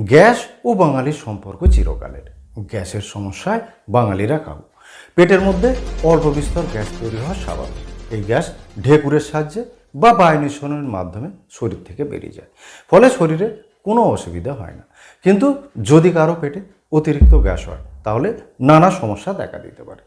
Gas ও বাঙালির সম্পর্ক চিরকালের। গ্যাসের সমস্যায় বাঙালিরা কাবু। পেটের মধ্যে অল্প বিস্তর গ্যাস তৈরি হওয়া স্বাভাবিক। এই গ্যাস ঢেকুরের সাহায্যে বা বায়ু নিঃসরণের মাধ্যমে শরীর থেকে বেরিয়ে যায়। ফলে শরীরে কোনো অসুবিধা হয় না। কিন্তু যদি কারও পেটে অতিরিক্ত গ্যাস হয়, তাহলে নানা সমস্যা দেখা দিতে পারে।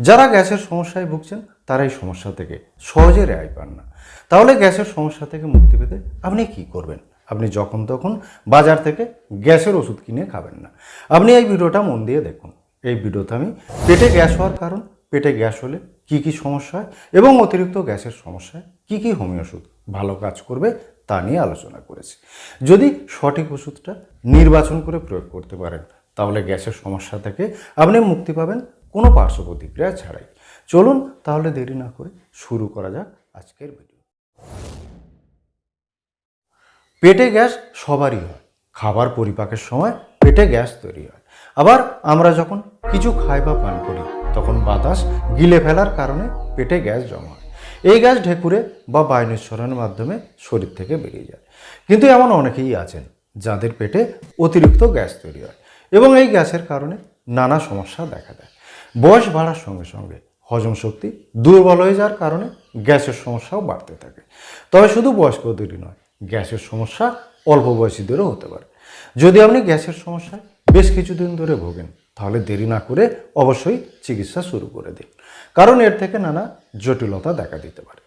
যারা গ্যাসের সমস্যায় ভুগছেন, তারা এই সমস্যা থেকে সহজে রেহাই পান না। তাহলে গ্যাসের সমস্যা থেকে মুক্তি পেতে আপনি কি করবেন? আপনি যখন তখন বাজার থেকে গ্যাসের ওষুধ কিনে খাবেন না। আপনি এই ভিডিওটা মন দিয়ে দেখুন। এই ভিডিওতে আমি পেটে গ্যাস হওয়ার কারণ, পেটে গ্যাস হলে কি কি সমস্যা হয় এবং অতিরিক্ত গ্যাসের সমস্যায় কি কি হোমিও ওষুধ ভালো কাজ করবে তা নিয়ে আলোচনা করেছি। যদি সঠিক ওষুধটা নির্বাচন করে প্রয়োগ করতে পারেন, তাহলে গ্যাসের সমস্যা থেকে আপনি মুক্তি পাবেন কোনো পার্শ্ব প্রতিক্রিয়া ছাড়াই। চলুন তাহলে দেরি না করে শুরু করা যাক আজকের ভিডিও। পেটে গ্যাস সবারই হয়। খাবার পরিপাকের সময় পেটে গ্যাস তৈরি হয়। আবার আমরা যখন কিছু খাই বা পান করি, তখন বাতাস গিলে ফেলার কারণে পেটে গ্যাস জমা হয়। এই গ্যাস ঢেকুরে বা বায়ু নিঃসরণের মাধ্যমে শরীর থেকে বেরিয়ে যায়। কিন্তু এমন অনেকেই আছেন যাদের পেটে অতিরিক্ত গ্যাস তৈরি হয় এবং এই গ্যাসের কারণে নানা সমস্যা দেখা দেয়। বয়স বাড়ার সঙ্গে সঙ্গে হজম শক্তি দুর্বল হয়ে যাওয়ার কারণে গ্যাসের সমস্যাও বাড়তে থাকে। তবে শুধু বয়স্কদেরই নয় গ্যাসের সমস্যা অল্প বয়সীদেরও হতে পারে। যদি আপনি গ্যাসের সমস্যায় বেশ কিছুদিন ধরে ভোগেন, তাহলে দেরি না করে অবশ্যই চিকিৎসা শুরু করে দিন। কারণ এর থেকে নানা জটিলতা দেখা দিতে পারে।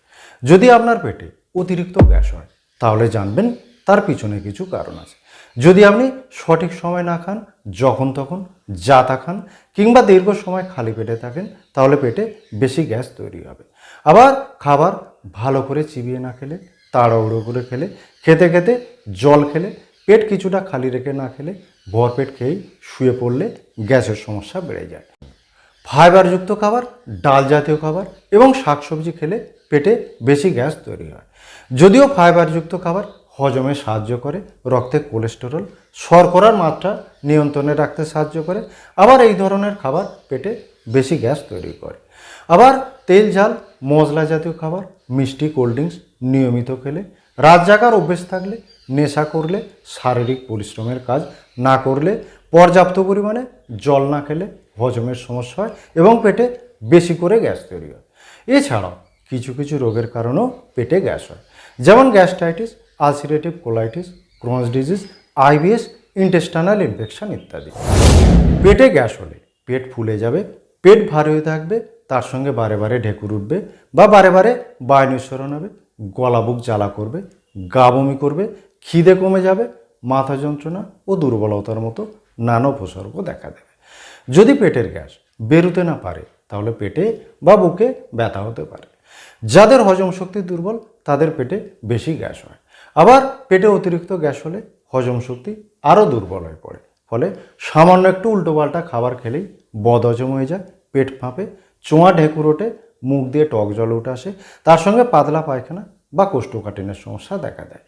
যদি আপনার পেটে অতিরিক্ত গ্যাস হয়, তাহলে জানবেন তার পিছনে কিছু কারণ আছে। যদি আপনি সঠিক সময় না খান, যখন তখন যা তা খান, কিংবা দীর্ঘ সময় খালি পেটে থাকেন, তাহলে পেটে বেশি গ্যাস তৈরি হবে। আবার খাবার ভালো করে চিবিয়ে না খেলে তাড়াহুড়ো করে খেলে, খেতে খেতে জল খেলে, পেট কিছুটা খালি রেখে না খেলে ভরপেট খেয়েই শুয়ে পড়লে গ্যাসের সমস্যা বেড়ে যায়। ফাইবারযুক্ত খাবার, ডাল জাতীয় খাবার এবং শাকসবজি খেলে পেটে বেশি গ্যাস তৈরি হয়। যদিও ফাইবারযুক্ত খাবার হজমে সাহায্য করে, রক্তে কোলেস্টেরল, শর্করার মাত্রা নিয়ন্ত্রণে রাখতে সাহায্য করে, আবার এই ধরনের খাবার পেটে বেশি গ্যাস তৈরি করে। আবার তেল, ঝাল মশলা জাতীয় খাবার, মিষ্টি কোল্ড ড্রিঙ্কস নিয়মিত খেলে, রাত জাগার অভ্যেস থাকলে, নেশা করলে, শারীরিক পরিশ্রমের কাজ না করলে, পর্যাপ্ত পরিমাণে জল না খেলে হজমের সমস্যা হয় এবং পেটে বেশি করে গ্যাস তৈরি হয়। এছাড়াও কিছু কিছু রোগের কারণেও পেটে গ্যাস হয়। যেমন gastritis ulcerative colitis, Crohn's disease, IBS intestinal infection ইত্যাদি। পেটে গ্যাস হলে পেট ফুলে যাবে, পেট ভারী হয়ে থাকবে তার সঙ্গে বারে বারে ঢেকুর উঠবে বা বারে বারে বায়ু নিঃসরণ হবে, গলা বুক জ্বালা করবে, গা বমি করবে, খিদে কমে যাবে, মাথা যন্ত্রণা ও দুর্বলতার মতো নানা উপসর্গ দেখা দেবে। যদি পেটের গ্যাস বেরোতে না পারে, তাহলে পেটে বা বুকে ব্যথা হতে পারে। যাদের হজম শক্তি দুর্বল, তাদের পেটে বেশি গ্যাস হয়। আবার পেটে অতিরিক্ত গ্যাস হলে হজম শক্তি আরও দুর্বল হয়ে পড়ে। ফলে সামান্য একটু উল্টোপাল্টা খাবার খেলেই বদহজম হয়ে যায়, পেট ফাঁপে চোঁয়া ঢেকুর ওঠে, মুখ দিয়ে টক জল উঠে আসে। তার সঙ্গে পাতলা পায়খানা বা কোষ্ঠকাঠিন্যের সমস্যা দেখা দেয়।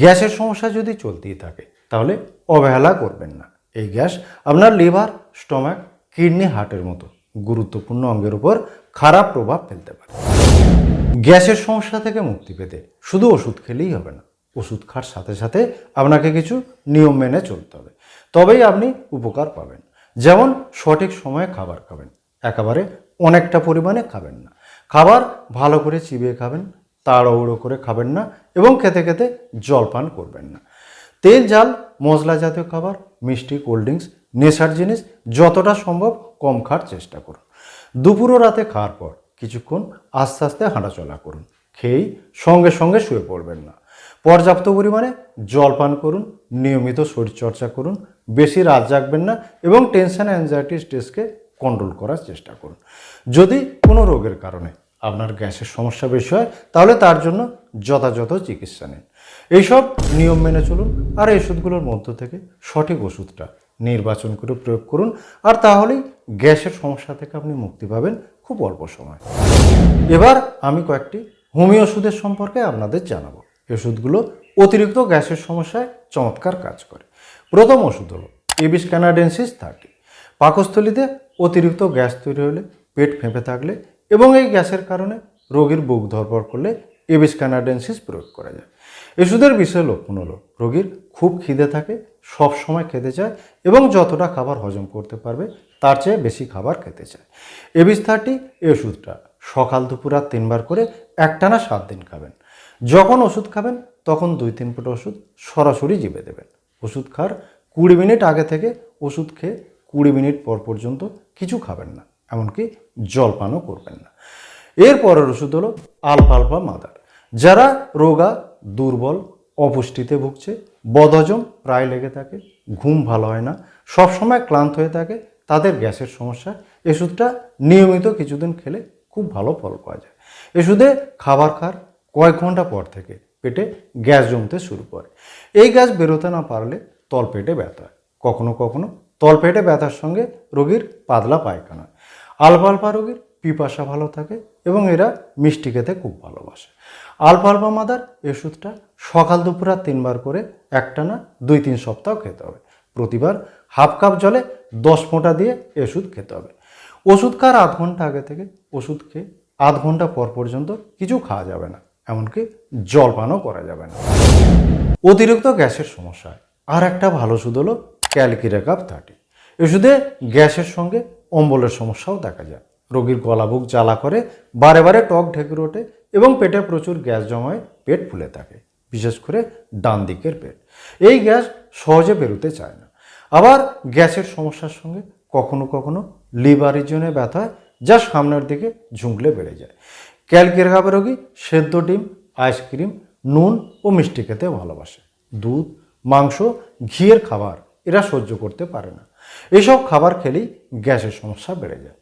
গ্যাসের সমস্যা যদি চলতেই থাকে, তাহলে অবহেলা করবেন না। এই গ্যাস আপনার লিভার, স্টমাক, কিডনি, হার্টের মতো গুরুত্বপূর্ণ অঙ্গের উপর খারাপ প্রভাব ফেলতে পারে। গ্যাসের সমস্যা থেকে মুক্তি পেতে শুধু ওষুধ খেলেই হবে না, ওষুধ খাওয়ার সাথে সাথে আপনাকে কিছু নিয়ম মেনে চলতে হবে। তবেই আপনি উপকার পাবেন। যেমন সঠিক সময়ে খাবার খাবেন। একেবারে অনেকটা পরিমাণে খাবেন না। খাবার ভালো করে চিবিয়ে খাবেন, তাড়াহুড়ো করে খাবেন না এবং খেতে খেতে জল পান করবেন না। তেল জাল মশলা জাতীয় খাবার, মিষ্টি, কোল্ড ড্রিঙ্কস, নেশার জিনিস, যতটা সম্ভব কম খাওয়ার চেষ্টা করুন। দুপুর রাতে খাওয়ার পর কিছুক্ষণ আস্তে আস্তে হাঁটাচলা করুন। খেয়েই সঙ্গে সঙ্গে শুয়ে পড়বেন না। পর্যাপ্ত পরিমাণে জল পান করুন, নিয়মিত শরীরচর্চা করুন, বেশি রাত জাগবেন না এবং টেনশন অ্যাংজাইটি স্ট্রেসকে কন্ট্রোল করার চেষ্টা করুন। যদি কোনো রোগের কারণে আপনার গ্যাসের সমস্যা বেশি হয়, তাহলে তার জন্য যথাযথ চিকিৎসা নিন। এইসব নিয়ম মেনে চলুন আর এই ওষুধগুলোর মধ্য থেকে সঠিক ওষুধটা নির্বাচন করে প্রয়োগ করুন আর তাহলেই গ্যাসের সমস্যা থেকে আপনি মুক্তি পাবেন খুব অল্প সময়। এবার আমি কয়েকটি হোমিও ওষুধের সম্পর্কে আপনাদের জানাব। ওষুধগুলো অতিরিক্ত গ্যাসের সমস্যায় চমৎকার কাজ করে। প্রথম ওষুধ হলো এবিস ক্যানাডেন্সিস থার্টি। পাকস্থলীতে অতিরিক্ত গ্যাস তৈরি হলে, পেট ফেঁপে থাকলে এবং এই গ্যাসের কারণে রোগীর বুক ধরপড় করলে এবিস ক্যানাডেন্সিস প্রয়োগ করা যায়। ওষুধের বিশেষ লক্ষণ হলো রোগীর খুব খিদে থাকে, সব সময় খেতে চায় এবং যতটা খাবার হজম করতে পারবে, তার চেয়ে বেশি খাবার খেতে চায়। এবিস থার্টি এই ওষুধটা সকাল দুপুর আর তিনবার করে একটানা সাত দিন খাবেন। যখন ওষুধ খাবেন, তখন দুই তিন ফুট ওষুধ সরাসরি জিভে দেবেন। ওষুধ খাওয়ার কুড়ি মিনিট আগে থেকে ওষুধ খেয়ে কুড়ি মিনিট পর পর্যন্ত কিছু খাবেন না, এমনকি জলপানও করবেন না। এর পরের ওষুধ হলো আলফা আলফা মাদার। যারা রোগা, দুর্বল, অপুষ্টিতে ভুগছে, বদহজম প্রায় লেগে থাকে, ঘুম ভালো হয় না, সবসময় ক্লান্ত হয়ে থাকে, তাদের গ্যাসের সমস্যা ওষুধটা নিয়মিত কিছুদিন খেলে খুব ভালো ফল পাওয়া যায়। ওষুধে খাবার খার কয়েক ঘণ্টা পর থেকে পেটে গ্যাস জমতে শুরু করে। এই গ্যাস বেরোতে না পারলে তলপেটে ব্যথা হয় কখনো কখনো তলপেটে ব্যথার সঙ্গে রোগীর পাতলা পায়খানা। আলফা আলফা রোগীর পিপাসা ভালো থাকে এবং এরা মিষ্টি খেতে খুব ভালোবাসে। আলফা আলফা মাদার ওষুধটা সকাল দুপুর আর তিনবার করে একটানা দুই তিন সপ্তাহ খেতে হবে। প্রতিবার হাফ কাপ জলে দশ ফোঁটা দিয়ে ওষুধ খেতে হবে। ওষুধ খাওয়ার আধ ঘণ্টা আগে থেকে ওষুধ খেয়ে আধ ঘণ্টা পর পর্যন্ত কিছু খাওয়া যাবে না, এমনকি জলপানও করা যাবে না। অতিরিক্ত গ্যাসের সমস্যা আর একটা ভালো ওষুধ হলো ক্যালকিরেকাপ থার্টি ওষুধে গ্যাসের সঙ্গে অম্বলের সমস্যাও দেখা যায়। রোগীর গলা বুক জ্বালা করে, বারে বারে টক ঢেকুর ওঠে এবং পেটে প্রচুর গ্যাস জমায় পেট ফুলে থাকে, বিশেষ করে ডান দিকের পেট। এই গ্যাস সহজে বেরোতে চায় না। আবার গ্যাসের সমস্যার সঙ্গে কখনো কখনো লিভারের জন্য ব্যথা হয়, যা সামনের দিকে ঝুঁকলে বেড়ে যায়। ক্যালকিরেকাপের রোগী সেদ্ধ ডিম আইসক্রিম নুন ও মিষ্টি খেতে ভালোবাসে। দুধ, মাংস, ঘিয়ের খাবার সহ্য করতে পারে না। এসব খাবার খেলেই গ্যাসের সমস্যা বেড়ে যায়।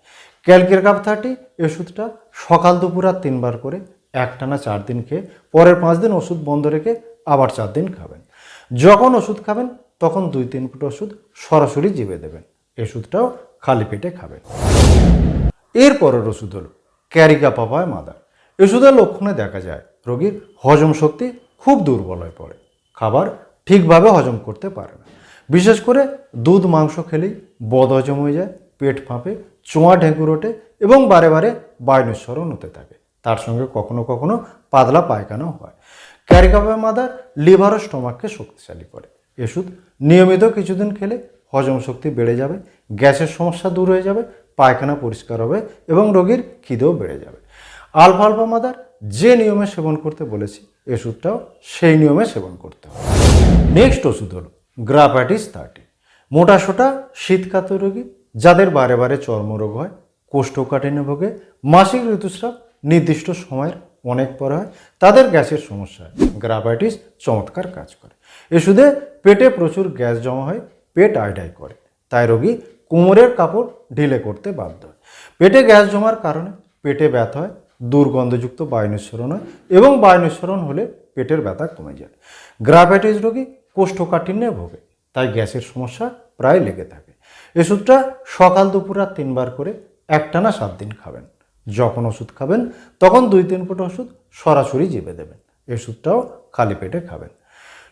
ক্যালকের কাপ থার্টি ওষুধটা সকাল দুপুর আর তিনবার করে একটানা চার দিন খেয়ে পরের পাঁচ দিন ওষুধ বন্ধ রেখে আবার চার দিন খাবেন। যখন ওষুধ খাবেন, তখন দুই তিন ফুট ওষুধ সরাসরি জিভে দেবেন। ওষুধটাও খালি পেটে খাবেন। এর পরের ওষুধ হলো ক্যারিকা পাপায় মাদার ওষুধের লক্ষণে দেখা যায়, রোগীর হজম শক্তি খুব দুর্বল হয়ে পড়ে। খাবার ঠিকভাবে হজম করতে পারে না। বিশেষ করে দুধ, মাংস খেলেই বদহজম হয়ে যায়, পেট ফাঁপে, চোঁয়া ঢেঁকুর ওঠে এবং বারে বারে বায়ুস্মরণ হতে থাকে। তার সঙ্গে কখনো কখনো পাতলা পায়খানাও হয়। ক্যারিকাপা মাদার লিভার ও স্টোমাককে শক্তিশালী করে। ওষুধ নিয়মিত কিছুদিন খেলে হজম শক্তি বেড়ে যাবে, গ্যাসের সমস্যা দূর হয়ে যাবে, পায়খানা পরিষ্কার হবে এবং রোগীর খিদেও বেড়ে যাবে। আলফা আলফা মাদার যে নিয়মে সেবন করতে বলেছি ওষুধটাও সেই নিয়মে সেবন করতে হবে। নেক্সট ওষুধ হলো গ্রাফাইটিস থার্টি মোটা সোটা শীতকাতর রোগী, যাদের বারে বারে চর্মরোগ হয়, কোষ্ঠকাঠিন্য ভোগে, মাসিক ঋতুস্রাব নির্দিষ্ট সময়ের অনেক পরে হয়, তাদের গ্যাসের সমস্যা হয়। গ্রাফাইটিস চমৎকার কাজ করে। ওষুধে পেটে প্রচুর গ্যাস জমা হয়, পেট আইডাই করে। তাই রোগী কোমরের কাপড় ঢিলে করতে বাধ্য হয়। পেটে গ্যাস জমার কারণে পেটে ব্যথা হয়, দুর্গন্ধযুক্ত বায়ু নিঃসরণ হয় এবং বায়ু নিঃসরণ হলে পেটের ব্যথা কমে যায়। গ্রাফাইটিস রোগী কোষ্ঠকাঠিন্যে ভোগে, তাই গ্যাসের সমস্যা প্রায় লেগে থাকে। ওষুধটা সকাল দুপুর আর তিনবার করে একটানা সাত দিন খাবেন। যখন ওষুধ খাবেন, তখন দুই তিন ফুট ওষুধ সরাসরি জিভে দেবেন। ওষুধটাও খালি পেটে খাবেন।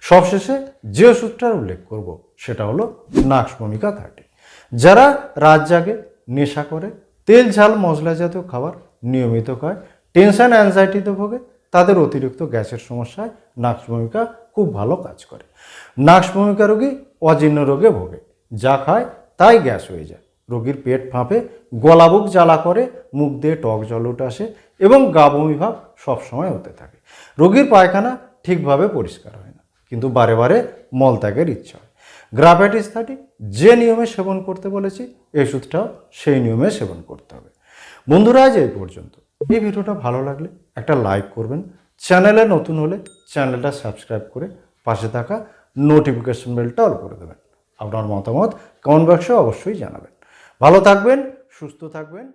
সবশেষে যে ওষুধটার উল্লেখ করব, সেটা হলো নাক্স ভূমিকা থার্টি যারা রাত জাগে, নেশা করে, তেল, ঝাল, মশলা জাতীয় খাবার নিয়মিত খায় টেনশন অ্যাংজাইটিতে ভোগে, তাদের অতিরিক্ত গ্যাসের সমস্যায় নাক্স ভূমিকা খুব ভালো কাজ করে। নাক্স ভূমিকা রোগী অজীর্ণ রোগে ভোগে। যা খায় তাই গ্যাস হয়ে যায়। রোগীর পেট ফাঁপে গলাবুক জ্বালা করে, মুখ দিয়ে টক জল উঠে আসে এবং গা বমি ভাব সবসময় হতে থাকে। রোগীর পায়খানা ঠিকভাবে পরিষ্কার হয় না, কিন্তু বারে বারে মলত্যাগের ইচ্ছা হয়। গ্রাফাইটিস থার্টি, যে নিয়মে সেবন করতে বলেছি, এই ওষুধটাও সেই নিয়মে সেবন করতে হবে। বন্ধুরা, আজ এই পর্যন্ত। এই ভিডিওটা ভালো লাগলে একটা লাইক করবেন। চ্যানেলে নতুন হলে চ্যানেলটা সাবস্ক্রাইব করে পাশে থাকা নোটিফিকেশন বেলটা অল করে দেবেন। আপনার মতামত কমেন্ট বক্সে অবশ্যই জানাবেন। ভালো থাকবেন, সুস্থ থাকবেন।